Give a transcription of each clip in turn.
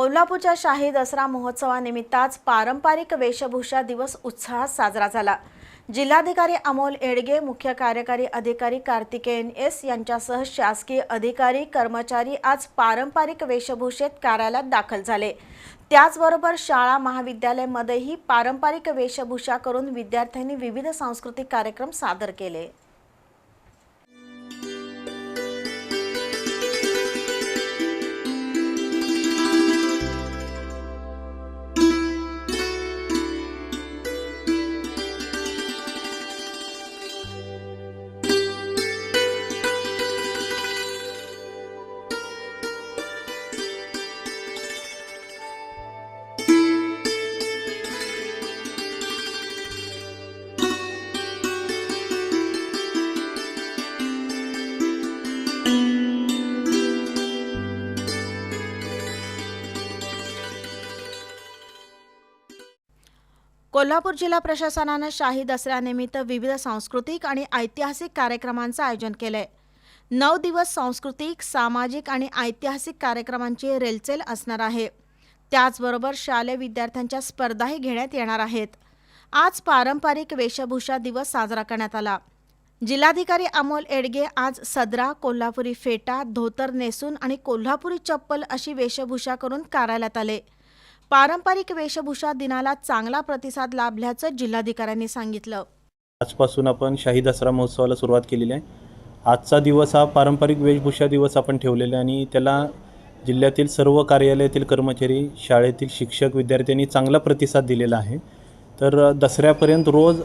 कोल्हापूरच्या शाही दसरा महोत्सवानिमित्त आज पारंपरिक वेशभूषा दिवस उत्साहात साजरा झाला. जिल्हाधिकारी अमोल एडगे मुख्य कार्यकारी अधिकारी कार्तिकेयन एस यांच्यासह शासकीय अधिकारी कर्मचारी आज पारंपरिक वेशभूषेत कार्यालयात दाखल झाले. त्याचबरोबर शाळा महाविद्यालयामध्येही पारंपरिक वेशभूषा करून विद्यार्थ्यांनी विविध सांस्कृतिक कार्यक्रम सादर केले. कोल्हापूर जिल्हा प्रशासनानं शाही दसऱ्यानिमित्त विविध सांस्कृतिक आणि ऐतिहासिक कार्यक्रमांचं आयोजन केलंय. नऊ दिवस सांस्कृतिक सामाजिक आणि ऐतिहासिक कार्यक्रमांची रेलचेल असणार आहे. त्याचबरोबर शालेय विद्यार्थ्यांच्या स्पर्धाही घेण्यात येणार आहेत. आज पारंपरिक वेशभूषा दिवस साजरा करण्यात आला. जिल्हाधिकारी अमोल एडगे आज सदरा कोल्हापुरी फेटा धोतर नेसून आणि कोल्हापुरी चप्पल अशी वेशभूषा करून कार्यालयात आले. पारंपरिक वेशभूषा दिनाला चांगला प्रतिसाद लाभल्याचं जिल्हाधिकाऱ्यांनी सांगितलं. आजपासून आपण शाही दसरा महोत्सवाला सुरुवात केलेली आहे. आजचा दिवस हा पारंपरिक वेशभूषा दिवस आपण ठेवलेला आहे आणि त्याला जिल्ह्यातील सर्व कार्यालयातील कर्मचारी शाळेतील शिक्षक विद्यार्थ्यांनी चांगला प्रतिसाद दिलेला आहे. तर दसऱ्यापर्यंत रोज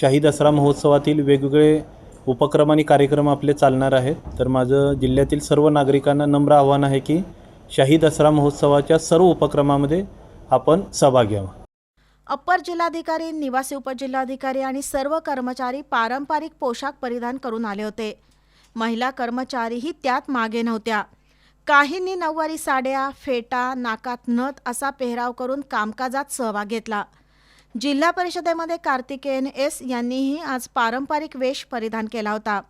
शाही दसरा महोत्सवातील वेगवेगळे उपक्रम आणि कार्यक्रम आपले चालणार आहेत. तर माझं जिल्ह्यातील सर्व नागरिकांना नम्र आव्हान आहे की शाही दसरा महोत्सवाच्या सर्व उपक्रमामध्ये आपण सहभाग घ्यावा अप्पर जिल्हाधिकारी निवासी उपजिल्हाधिकारी आणि सर्व कर्मचारी पारंपरिक पोशाख परिधान करून आले होते. महिला कर्मचारीही त्यात मागे नव्हत्या. काहींनी नऊवारी साड्या फेटा नाकात नथ असा पेहराव करून कामकाजात सहभाग घेतला. जिल्हा परिषदेमध्ये कार्तिकेयन एस यांनीही आज पारंपरिक वेश परिधान केला होता.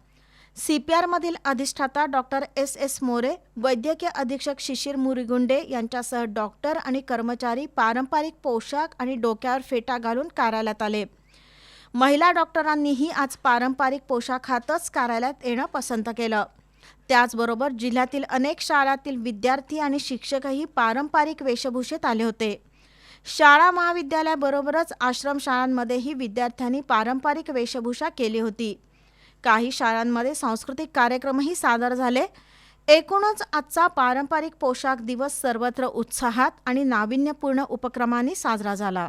सी पी आरमधील अधिष्ठाता डॉक्टर एस एस मोरे वैद्यकीय अधीक्षक शिशिर मुरिगुंडे यांच्यासह डॉक्टर आणि कर्मचारी पारंपरिक पोशाख आणि डोक्यावर फेटा घालून कार्यालयात आले. महिला डॉक्टरांनीही आज पारंपरिक पोशाखातच कार्यालयात येणं पसंत केलं. त्याचबरोबर जिल्ह्यातील अनेक शाळातील विद्यार्थी आणि शिक्षकही पारंपरिक वेशभूषेत आले होते. शाळा महाविद्यालयाबरोबरच आश्रमशाळांमध्येही विद्यार्थ्यांनी पारंपरिक वेशभूषा केली होती. काही शाळांमध्ये सांस्कृतिक कार्यक्रमही सादर झाले. एकूणच आजचा पारंपरिक पोशाख दिवस सर्वत्र उत्साहात आणि नाविन्यपूर्ण उपक्रमांनी साजरा झाला.